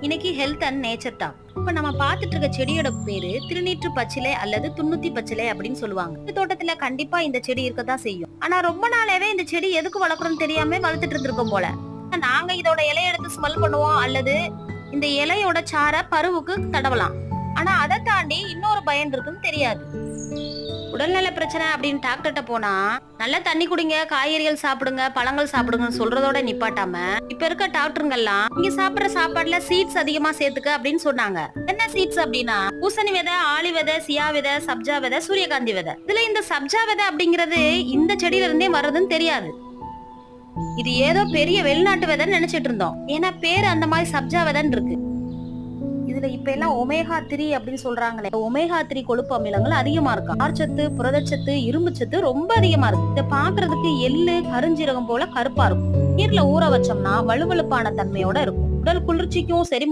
இன்னைக்கு health and nature talk இப்ப நம்ம பாத்துட்டு இருக்க செடியோட பேரு திருநீற்று பச்சிலை அல்லது துண்ணுத்தி பச்சிலை அப்படின்னு சொல்லுவாங்க. இந்த தோட்டத்துல கண்டிப்பா இந்த செடி இருக்கதான் செய்யும். ஆனா ரொம்ப நாளாவே இந்த செடி எதுக்கு வளர்க்குறோம்னு தெரியாம வளர்த்துட்டு இருந்திருக்கோம் போல. நாங்க இதோட இலைய எடுத்து ஸ்மெல் பண்ணுவோம் அல்லது இந்த இலையோட சார பருவுக்கு தடவலாம். ஆனா அதை தாண்டி எவ்வளவு பயந்துருக்குன்னு தெரியாது. உடல்நல பிரச்சனை அப்படின்னு டாக்டர்கிட்ட போனா நல்லா தண்ணி குடிங்க காய்கறிகள் சாப்பிடுங்க பழங்கள் சாப்பிடுங்கன்னு சொல்றதோட நிப்பாட்டாம இப்ப இருக்க டாக்டருங்கெல்லாம் நீங்க சாப்பிடுற சாப்பாடுல சீட்ஸ் அதிகமா சேர்த்துக்க அப்படின்னு சொன்னாங்க. என்ன சீட்ஸ் அப்படின்னா பூசணி விதை ஆளி விதை சியா விதை சப்ஜா விதை சூரியகாந்தி விதை. இதுல இந்த சப்ஜா விதை அப்படிங்கிறது இந்த செடியில இருந்தே வர்றதுன்னு தெரியாது. இது ஏதோ பெரிய வெளிநாட்டு விதைன்னு நினைச்சிட்டு இருந்தோம். ஏன்னா பேர் அந்த மாதிரி சப்ஜா விதைன்னு இருக்கு. இதுல இப்ப எல்லாம் ஒமேகா த்ரீ அப்படின்னு சொல்றாங்களே. ஒமேகா த்ரீ கொழுப்பு அமிலங்கள் அதிகமா இருக்கு? ஆர்ச்சத்து புரதச்சத்து இரும்பு சத்து ரொம்ப அதிகமா இருக்கு. இத பாக்குறதுக்கு எள்ளு கருஞ்சீரகம் போல கருப்பா இருக்கும். நீர்ல ஊற வச்சோம்னா வலுவழுப்பான தன்மையோட இருக்கும். உடல் குளிர்ச்சிக்கும் செரிமான